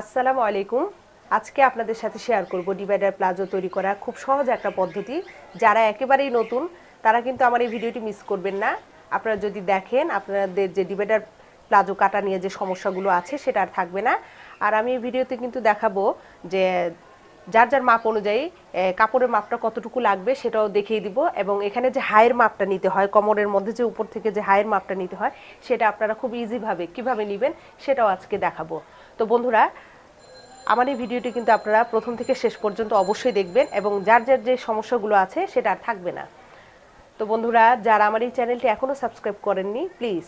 আসসালামু আলাইকুম। আজকে আপনাদের সাথে শেয়ার করব ডিভাইডার প্লাজো তৈরি করা খুব সহজ একটা পদ্ধতি। যারা একেবারেই নতুন, তারা কিন্তু আমার এই ভিডিওটি মিস করবেন না। আপনারা যদি দেখেন, আপনাদের যে ডিভাইডার প্লাজো কাটা নিয়ে যে সমস্যাগুলো আছে, সেটা আর থাকবে না। আর আমি এই ভিডিওতে কিন্তু দেখাবো যে যার যার মাপ অনুযায়ী কাপড়ের মাপটা কতটুকু লাগবে সেটাও দেখিয়ে দিব এবং এখানে যে হায়ের মাপটা নিতে হয়, কোমরের মধ্যে যে উপর থেকে যে হায়ের মাপটা নিতে হয়, সেটা আপনারা খুব ইজিভাবে কীভাবে নেবেন, সেটাও আজকে দেখাবো। তো বন্ধুরা আমার এই ভিডিওটি কিন্তু আপনারা প্রথম থেকে শেষ পর্যন্ত অবশ্যই দেখবেন এবং যার যার যে সমস্যাগুলো আছে সেটা আর থাকবে না। তো বন্ধুরা, যারা আমার এই চ্যানেলটি এখনও সাবস্ক্রাইব করেননি, প্লিজ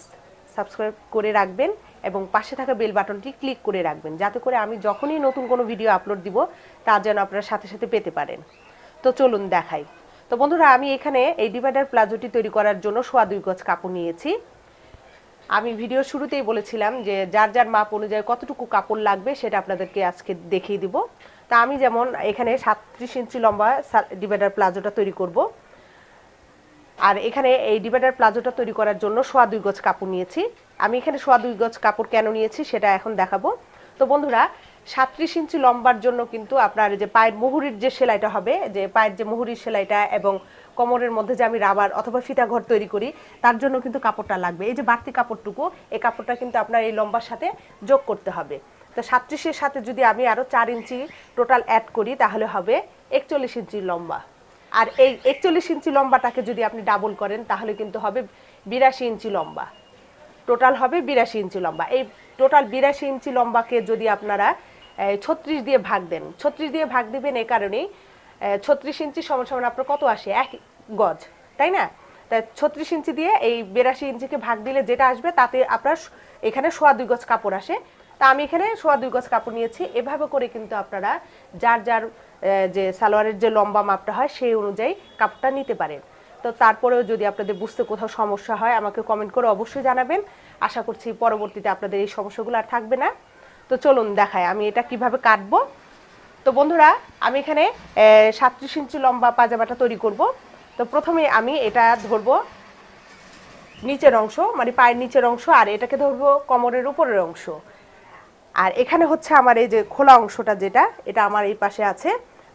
সাবস্ক্রাইব করে রাখবেন এবং পাশে থাকা বেল বাটনটি ক্লিক করে রাখবেন যাতে করে আমি যখনই নতুন কোনো ভিডিও আপলোড দিব, তা যেন আপনারা সাথে সাথে পেতে পারেন। তো চলুন দেখাই। তো বন্ধুরা, আমি এখানে এই ডিভাইডার প্লাজোটি তৈরি করার জন্য সোয়া দুই গজ কাপড় নিয়েছি। আমি ভিডিও শুরুতেই বলেছিলাম যে যার যার মাপ অনুযায়ী কতটুকু কাপড় লাগবে সেটা আপনাদেরকে আজকে দেখিয়ে দিব। তা আমি যেমন এখানে সাতত্রিশ ইঞ্চি লম্বা ডিভাইডার প্লাজোটা তৈরি করব। আর এখানে এই ডিভাইডার প্লাজোটা তৈরি করার জন্য সোয়া দুই গজ কাপড় নিয়েছি। আমি এখানে সোয়া দুই গজ কাপড় কেন নিয়েছি সেটা এখন দেখাবো। তো বন্ধুরা, সাতত্রিশ ইঞ্চি লম্বার জন্য কিন্তু আপনার যে পায়ের মুহুরির যে সেলাইটা হবে, যে পায়ের যে মুহুরির সেলাইটা এবং কোমরের মধ্যে যে আমি রাবার অথবা ফিতা ঘর তৈরি করি, তার জন্য কিন্তু কাপড়টা লাগবে। এই যে বাড়তি কাপড়টুকু, এই কাপড়টা কিন্তু আপনার এই লম্বার সাথে যোগ করতে হবে। তো সাতত্রিশের সাথে যদি আমি আরও চার ইঞ্চি টোটাল অ্যাড করি, তাহলে হবে একচল্লিশ ইঞ্চি লম্বা। আর এই একচল্লিশ ইঞ্চি লম্বাটাকে যদি আপনি ডাবল করেন, তাহলে কিন্তু হবে বিরাশি ইঞ্চি লম্বা। টোটাল হবে বিরাশি ইঞ্চি লম্বা। এই টোটাল বিরাশি ইঞ্চি লম্বাকে যদি আপনারা ছত্রিশ দিয়ে ভাগ দেন, ছত্রিশ দিয়ে ভাগ দিবেন এই কারণেই ছত্রিশ ইঞ্চি সমান সমান আপনার কত আসে? এক গজ, তাই না? তা ছত্রিশ ইঞ্চি দিয়ে এই বিরাশি ইঞ্চিকে ভাগ দিলে যেটা আসবে, তাতে আপনার এখানে সোয়া দুই গজ কাপড় আসে। তা আমি এখানে সোয়া দুই গজ কাপড় নিয়েছি। এভাবে করে কিন্তু আপনারা যার যার যে সালোয়ারের যে লম্বা মাপটা হয়, সেই অনুযায়ী কাপড়টা নিতে পারেন। তো তারপরেও যদি আপনাদের বুঝতে কোথাও সমস্যা হয় আমাকে কমেন্ট করে অবশ্যই জানাবেন। আশা করছি পরবর্তীতে আপনাদের এই সমস্যাগুলো আর থাকবে না। তো চলুন দেখায় আমি এটা কীভাবে কাটবো। তো বন্ধুরা, আমি এখানে সাতত্রিশ ইঞ্চি লম্বা পাজামাটা তৈরি করব। তো প্রথমে আমি এটা ধরবো নিচের অংশ মানে পায়ের নিচের অংশ, আর এটাকে ধরবো কোমরের উপরের অংশ। আর এখানে হচ্ছে আমার এই যে খোলা অংশটা যেটা, এটা আমার এই পাশে আছে।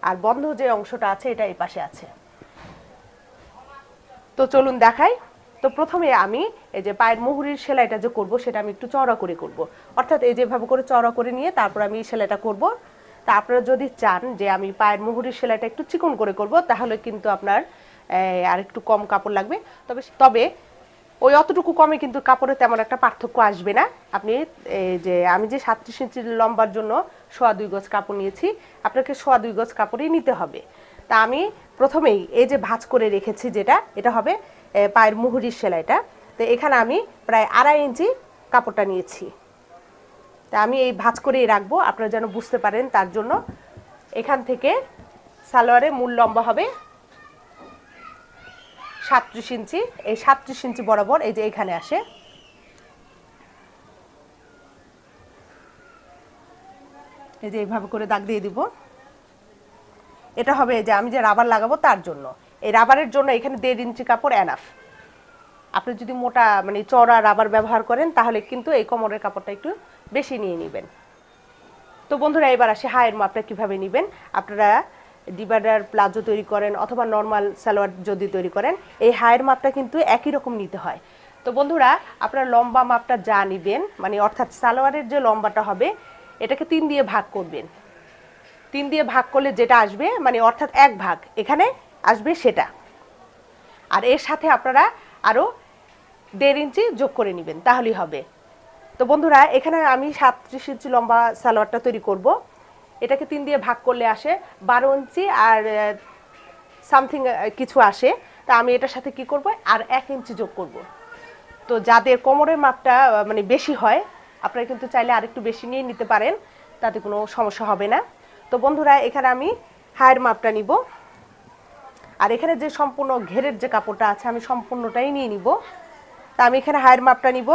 আর বন্ধ যে অংশটা আছে, এটা এই পাশে আছে। তো চলুন দেখাই। তো প্রথমে আমি এই যে পায়ের মুহুরির সেলাইটা যে করব, সেটা আমি একটু চড়া করে করব। অর্থাৎ এই যেভাবে করে চড়া করে নিয়ে তারপর আমি এই সেলাইটা করব। তা আপনারা যদি চান যে আমি পায়ের মুহুরির সেলাইটা একটু চিকন করে করব, তাহলে কিন্তু আপনার আর একটু কম কাপড় লাগবে। তবে তবে ওই অতটুকু কমে কিন্তু কাপড়ে তেমন একটা পার্থক্য আসবে না। আপনি যে আমি যে সাতত্রিশ ইঞ্চি লম্বার জন্য সোয়া দুই গজ কাপড় নিয়েছি, আপনাকে সোয়া দুই গজ কাপড়ই নিতে হবে। তা আমি প্রথমেই এই যে ভাঁজ করে রেখেছি যেটা, এটা হবে পায়ের মুহুরির সেলাইটা। তো এখানে আমি প্রায় আড়াই ইঞ্চি কাপড়টা নিয়েছি। তা আমি এই ভাঁজ করেই রাখব, আপনারা যেন বুঝতে পারেন তার জন্য। এখান থেকে সালোয়ারের মূল লম্বা হবে সাতত্রিশ ইঞ্চি। এই সাতত্রিশ ইঞ্চি বরাবর এই যে এখানে আসে। এই যে এইভাবে করে দাগ দিয়ে দিব। এটা হবে যে আমি যে রাবার লাগাবো তার জন্য। এই রাবারের জন্য এখানে দেড় ইঞ্চি কাপড় এনাফ আপনি যদি মোটা মানে চড়া রাবার ব্যবহার করেন, তাহলে কিন্তু এই কোমরের কাপড়টা একটু বেশি নিয়ে নেবেন। তো বন্ধুরা, এবার আসে হায়ের মাপটা কীভাবে নেবেন? আপনারা ডিভাইডার, প্লাজো তৈরি করেন অথবা নর্মাল সালোয়ার যদি তৈরি করেন, এই হায়ের মাপটা কিন্তু একই রকম নিতে হয়। তো বন্ধুরা, আপনারা লম্বা মাপটা যা নেবেন মানে অর্থাৎ সালোয়ারের যে লম্বাটা হবে, এটাকে তিন দিয়ে ভাগ করবেন। তিন দিয়ে ভাগ করলে যেটা আসবে মানে অর্থাৎ এক ভাগ, এখানে আসবে সেটা। আর এর সাথে আপনারা আরও দেড় ইঞ্চি যোগ করে নেবেন, তাহলেই হবে। তো বন্ধুরা, এখানে আমি সাতত্রিশ ইঞ্চি লম্বা সালোয়ারটা তৈরি করব। এটাকে তিন দিয়ে ভাগ করলে আসে বারো ইঞ্চি আর সামথিং কিছু আসে। তা আমি এটার সাথে কি করব? আর এক ইঞ্চি যোগ করব। তো যাদের কোমরের মাপটা মানে বেশি হয়, আপনারা কিন্তু চাইলে আরেকটু বেশি নিয়ে নিতে পারেন, তাতে কোনো সমস্যা হবে না। তো বন্ধুরা, এখানে আমি হায়ের মাপটা নিব। আর এখানে যে সম্পূর্ণ ঘেরের যে কাপড়টা আছে, আমি সম্পূর্ণটাই নিয়ে নিব। তা আমি এখানে হায়ের মাপটা নিব।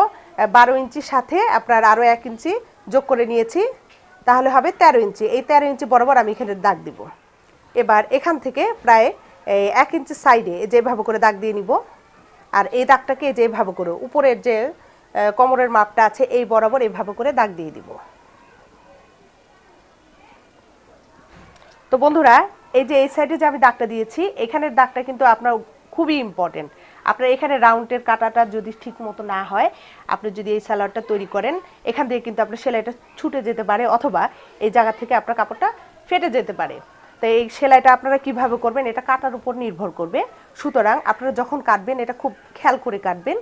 বারো ইঞ্চির সাথে আপনার আরও এক ইঞ্চি যোগ করে নিয়েছি। তাহলে হবে তেরো ইঞ্চি। এই তেরো ইঞ্চি বরাবর আমি এখানে দাগ দিব। এবার এখান থেকে প্রায় এক ইঞ্চি সাইডে যেভাবে করে দাগ দিয়ে নিব। আর এই দাগটাকে যেভাবে করে, উপরের যে কোমরের মাপটা আছে, এই বরাবর এইভাবে করে দাগ দিয়ে দিব। তো বন্ধুরা, এই যে এই সাইডে যে আমি দাগটা দিয়েছি, এখানের দাগটা কিন্তু আপনার খুবই ইম্পর্টেন্ট আপনার এখানে রাউন্ডের কাটাটা যদি ঠিক মতো না হয়, আপনি যদি এই সালোয়ারটা তৈরি করেন, এখান থেকে কিন্তু আপনার সেলাইটা ছুটে যেতে পারে অথবা এই জায়গা থেকে আপনার কাপড়টা ফেটে যেতে পারে। তো এই সেলাইটা আপনারা কীভাবে করবেন, এটা কাটার উপর নির্ভর করবে। সুতরাং আপনারা যখন কাটবেন, এটা খুব খেয়াল করে কাটবেন।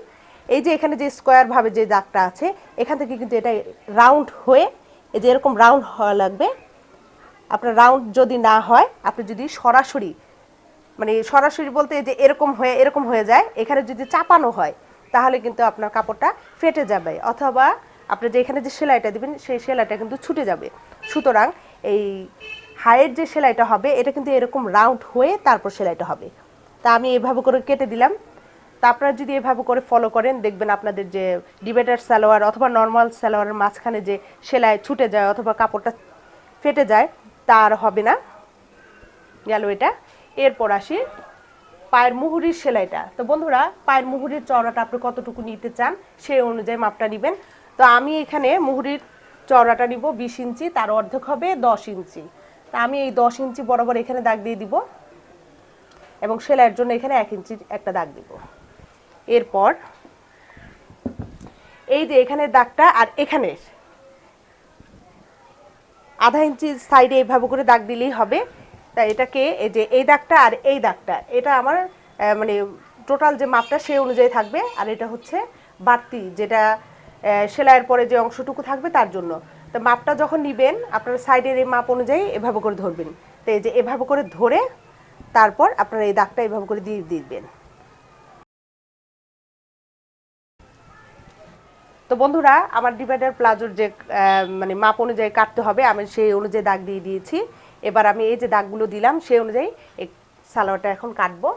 এই যে এখানে যে স্কোয়ার ভাবে যে দাগটা আছে, এখান থেকে কিন্তু এটা রাউন্ড হয়ে, এই যে এরকম রাউন্ড হওয়া লাগবে। আপনার রাউন্ড যদি না হয়, আপনি যদি সরাসরি মানে সরাসরি বলতে যে এরকম হয়ে এরকম হয়ে যায়, এখানে যদি চাপানো হয়, তাহলে কিন্তু আপনার কাপড়টা ফেটে যাবে। অথবা আপনি যে এখানে যে সেলাইটা দিবেন, সেই সেলাইটা কিন্তু ছুটে যাবে। সুতরাং এই হাইয়ের যে সেলাইটা হবে, এটা কিন্তু এরকম রাউন্ড হয়ে তারপর সেলাইটা হবে। তা আমি এভাবে করে কেটে দিলাম। তা আপনারা যদি এভাবে করে ফলো করেন, দেখবেন আপনাদের যে ডিবেটার সালোয়ার অথবা নর্মাল সালোয়ারের মাঝখানে যে সেলাই ছুটে যায় অথবা কাপড়টা ফেটে যায় তার হবে না। গেল এটা। এরপর আসি পায়ের মুহুরির সেলাইটা। তো বন্ধুরা, পায়ের মুহুরির চওড়াটা আপনি কতটুকু নিতে চান সেই অনুযায়ী মাপটা নেবেন। তো আমি এখানে মুহুরির চওড়াটা নিব বিশ ইঞ্চি, তার অর্ধেক হবে দশ ইঞ্চি। তা আমি এই দশ ইঞ্চি বরাবর এখানে দাগ দিয়ে দিব এবং সেলাইয়ের জন্য এখানে এক ইঞ্চি একটা দাগ দিব। এরপর এই যে এখানে দাগটা আর এখানের আধা ইঞ্চি সাইডে এইভাবে করে দাগ দিলেই হবে। তা এটাকে এই যে এই দাগটা আর এই দাগটা, এটা আমার মানে টোটাল যে মাপটা সেই অনুযায়ী থাকবে। আর এটা হচ্ছে বাড়তি যেটা সেলাইয়ের পরে যে অংশটুকু থাকবে তার জন্য। তো মাপটা যখন নিবেন, আপনার সাইডের এই মাপ অনুযায়ী এভাবে করে ধরবেন। তো এই যে এভাবে করে ধরে তারপর আপনারা এই দাগটা এভাবে করে দিয়ে দিবেন। তো বন্ধুরা, আমার ডিভাইডার প্লাজোর যে মানে মাপ অনুযায়ী কাটতে হবে, আমি সেই অনুযায়ী দাগ দিয়ে দিয়েছি। এবার আমি এই যে দাগগুলো দিলাম, সেই অনুযায়ী সালোয়ারটা এখন কাটবো।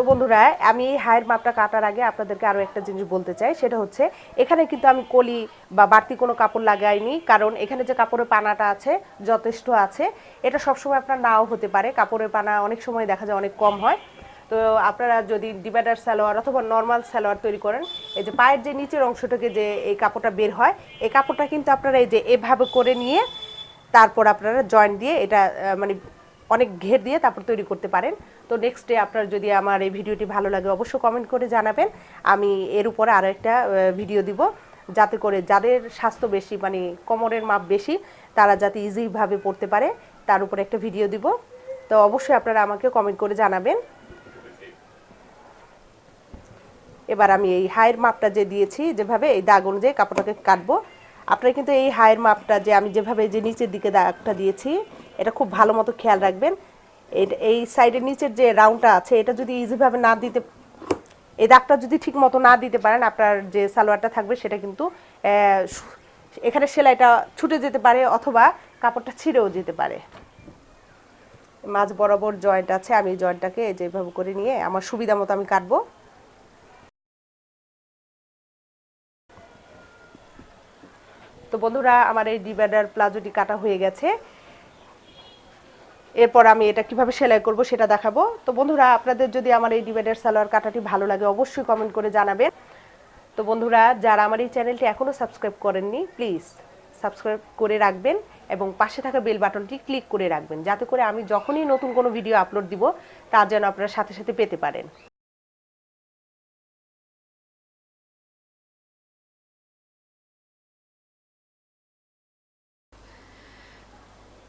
তো বন্ধুরা, আমি এই হায়ের মাপটা কাটার আগে আপনাদেরকে আরও একটা জিনিস বলতে চাই, সেটা হচ্ছে এখানে কিন্তু আমি কলি বা বাড়তি কোনো কাপড় লাগাইনি, কারণ এখানে যে কাপড়ের পানাটা আছে যথেষ্ট আছে। এটা সবসময় আপনার নাও হতে পারে, কাপড়ের পানা অনেক সময় দেখা যায় অনেক কম হয়। তো আপনারা যদি ডিভাইডার সালোয়ার অথবা নর্মাল সালোয়ার তৈরি করেন, এই যে পায়ের যে নিচের অংশটাকে যে এই কাপড়টা বের হয়, এই কাপড়টা কিন্তু আপনারা এই যে এভাবে করে নিয়ে তারপর আপনারা জয়েন্ট দিয়ে এটা মানে অনেক ঘের দিয়ে তারপর তৈরি করতে পারেন। তো নেক্সট ডে আপনার যদি আমার এই ভিডিওটি ভালো লাগে, অবশ্যই কমেন্ট করে জানাবেন। আমি এর উপরে আরও একটা ভিডিও দিব। যাতে করে যাদের স্বাস্থ্য বেশি মানে কোমরের মাপ বেশি, তারা যাতে ইজিভাবে পড়তে পারে, তার উপরে একটা ভিডিও দিব। তো অবশ্যই আপনারা আমাকে কমেন্ট করে জানাবেন। এবার আমি এই হায়ের মাপটা যে দিয়েছি, যেভাবে এই দাগ অনুযায়ী কাপড়টাকে কাটবো, আপনারা কিন্তু এই হায়ের মাপটা যে আমি যেভাবে যে নিচের দিকে দাগটা দিয়েছি এটা খুব ভালো মতো খেয়াল রাখবেন। এই সাইডের নিচের যে রাউন্ডটা আছে, এটা যদি ইজিভাবে না দিতে এই দাগটা যদি ঠিক মতো না দিতে পারেন, আপনার যে সালোয়ারটা থাকবে সেটা কিন্তু এখানে সেলাইটা ছুটে যেতে পারে অথবা কাপড়টা ছিঁড়েও যেতে পারে। মাঝ বরাবর জয়েন্ট আছে, আমি জয়েন্টটাকে যেভাবে করে নিয়ে আমার সুবিধা মতো আমি কাটবো। তো বন্ধুরা, আমার এই ডিভাইডার প্লাজোটি কাটা হয়ে গেছে। এরপর আমি এটা কীভাবে সেলাই করব সেটা দেখাবো। তো বন্ধুরা, আপনাদের যদি আমার এই ডিভাইডার সালোয়ার কাটাটি ভালো লাগে, অবশ্যই কমেন্ট করে জানাবেন। তো বন্ধুরা, যারা আমার এই চ্যানেলটি এখনও সাবস্ক্রাইব করেননি প্লিজ সাবস্ক্রাইব করে রাখবেন এবং পাশে থাকা বেল বাটনটি ক্লিক করে রাখবেন। যাতে করে আমি যখনই নতুন কোনো ভিডিও আপলোড দিব, তা যেন আপনারা সাথে সাথে পেতে পারেন।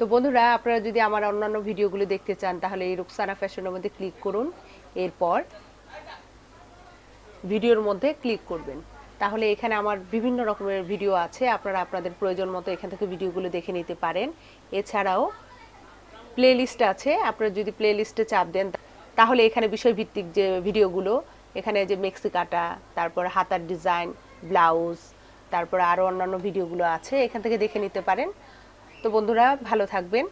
তো বন্ধুরা, আপনারা যদি আমার অন্যান্য ভিডিওগুলো দেখতে চান, তাহলে এই রুকসানা ফ্যাশনের মধ্যে ক্লিক করুন। এরপর ভিডিওর মধ্যে ক্লিক করবেন। তাহলে এখানে আমার বিভিন্ন রকমের ভিডিও আছে, আপনারা আপনাদের প্রয়োজন মতো এখান থেকে ভিডিওগুলো দেখে নিতে পারেন। এছাড়াও প্লে লিস্ট আছে, আপনারা যদি প্লে লিস্টে চাপ দেন, তাহলে এখানে বিষয়ভিত্তিক যে ভিডিওগুলো, এখানে যে মেক্সি কাটা, তারপর হাতার ডিজাইন, ব্লাউজ, তারপর আরও অন্যান্য ভিডিওগুলো আছে, এখান থেকে দেখে নিতে পারেন। তো বন্ধুরা ভালো থাকবেন।